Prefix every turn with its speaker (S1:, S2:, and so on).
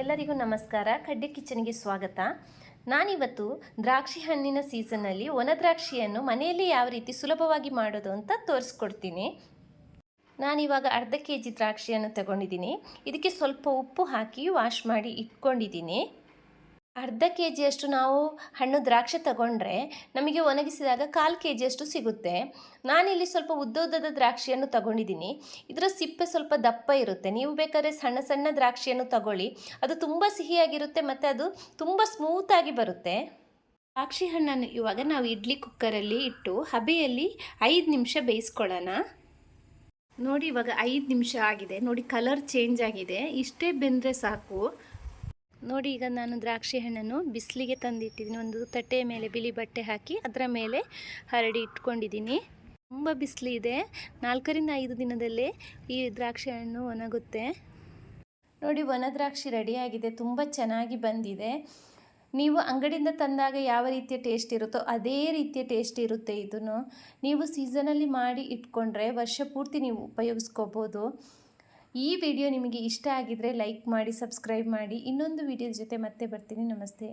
S1: ಎಲ್ಲರಿಗೂ ನಮಸ್ಕಾರ. ಖಡ್ಡೆ ಕಿಚನ್ಗೆ ಸ್ವಾಗತ. ನಾನಿವತ್ತು ದ್ರಾಕ್ಷಿ ಹಣ್ಣಿನ ಸೀಸನ್ನಲ್ಲಿ ಒಣ ದ್ರಾಕ್ಷಿಯನ್ನು ಮನೆಯಲ್ಲಿ ಯಾವ ರೀತಿ ಸುಲಭವಾಗಿ ಮಾಡೋದು ಅಂತ ತೋರಿಸ್ಕೊಡ್ತೀನಿ. ನಾನಿವಾಗ ಅರ್ಧ ಕೆ ಜಿ ದ್ರಾಕ್ಷಿಯನ್ನು ತಗೊಂಡಿದ್ದೀನಿ. ಇದಕ್ಕೆ ಸ್ವಲ್ಪ ಉಪ್ಪು ಹಾಕಿ ವಾಶ್ ಮಾಡಿ ಇಟ್ಕೊಂಡಿದ್ದೀನಿ. ಅರ್ಧ ಕೆ ಜಿಯಷ್ಟು ನಾವು ಹಣ್ಣು ದ್ರಾಕ್ಷಿ ತಗೊಂಡ್ರೆ ನಮಗೆ ಒಣಗಿಸಿದಾಗ ಕಾಲು ಕೆ ಜಿಯಷ್ಟು ಸಿಗುತ್ತೆ. ನಾನಿಲ್ಲಿ ಸ್ವಲ್ಪ ಉದ್ದ ಉದ್ದದ ದ್ರಾಕ್ಷಿಯನ್ನು ತಗೊಂಡಿದ್ದೀನಿ. ಇದರ ಸಿಪ್ಪೆ ಸ್ವಲ್ಪ ದಪ್ಪ ಇರುತ್ತೆ. ನೀವು ಬೇಕಾದ್ರೆ ಸಣ್ಣ ಸಣ್ಣ ದ್ರಾಕ್ಷಿಯನ್ನು ತಗೊಳ್ಳಿ. ಅದು ತುಂಬ ಸಿಹಿಯಾಗಿರುತ್ತೆ ಮತ್ತು ಅದು ತುಂಬ ಸ್ಮೂತಾಗಿ ಬರುತ್ತೆ. ದ್ರಾಕ್ಷಿ ಹಣ್ಣನ್ನು ಇವಾಗ ನಾವು ಇಡ್ಲಿ ಕುಕ್ಕರಲ್ಲಿ ಇಟ್ಟು ಹಬೆಯಲ್ಲಿ ಐದು ನಿಮಿಷ ಬೇಯಿಸ್ಕೊಳ್ಳೋಣ. ನೋಡಿ ಇವಾಗ ಐದು ನಿಮಿಷ ಆಗಿದೆ. ನೋಡಿ ಕಲರ್ ಚೇಂಜ್ ಆಗಿದೆ. ಇಷ್ಟೇ ಬೆಂದರೆ ಸಾಕು. ನೋಡಿ, ಈಗ ನಾನು ದ್ರಾಕ್ಷಿ ಹಣ್ಣನ್ನು ಬಿಸಿಲಿಗೆ ತಂದಿಟ್ಟಿದ್ದೀನಿ. ಒಂದು ತಟ್ಟೆಯ ಮೇಲೆ ಬಿಳಿ ಬಟ್ಟೆ ಹಾಕಿ ಅದರ ಮೇಲೆ ಹರಡಿ ಇಟ್ಕೊಂಡಿದ್ದೀನಿ. ತುಂಬ ಬಿಸಿಲಿದೆ. ನಾಲ್ಕರಿಂದ ಐದು ದಿನದಲ್ಲೇ ಈ ದ್ರಾಕ್ಷಿ ಹಣ್ಣು ಒಣಗುತ್ತೆ. ನೋಡಿ, ಒಣ ದ್ರಾಕ್ಷಿ ರೆಡಿಯಾಗಿದೆ. ತುಂಬ ಚೆನ್ನಾಗಿ ಬಂದಿದೆ. ನೀವು ಅಂಗಡಿಯಿಂದ ತಂದಾಗ ಯಾವ ರೀತಿಯ ಟೇಸ್ಟ್ ಇರುತ್ತೋ ಅದೇ ರೀತಿಯ ಟೇಸ್ಟ್ ಇರುತ್ತೆ ಇದನ್ನು. ನೀವು ಸೀಸನಲ್ಲಿ ಮಾಡಿ ಇಟ್ಕೊಂಡ್ರೆ ವರ್ಷ ಪೂರ್ತಿ ನೀವು ಉಪಯೋಗಿಸ್ಕೋಬೋದು. ಈ ವಿಡಿಯೋ ನಿಮಗೆ ಇಷ್ಟ ಆಗಿದ್ರೆ ಲೈಕ್ ಮಾಡಿ, ಸಬ್ಸ್ಕ್ರೈಬ್ ಮಾಡಿ. ಇನ್ನೊಂದು ವಿಡಿಯೋ ಜೊತೆ ಮತ್ತೆ ಬರ್ತೀನಿ. ನಮಸ್ತೆ.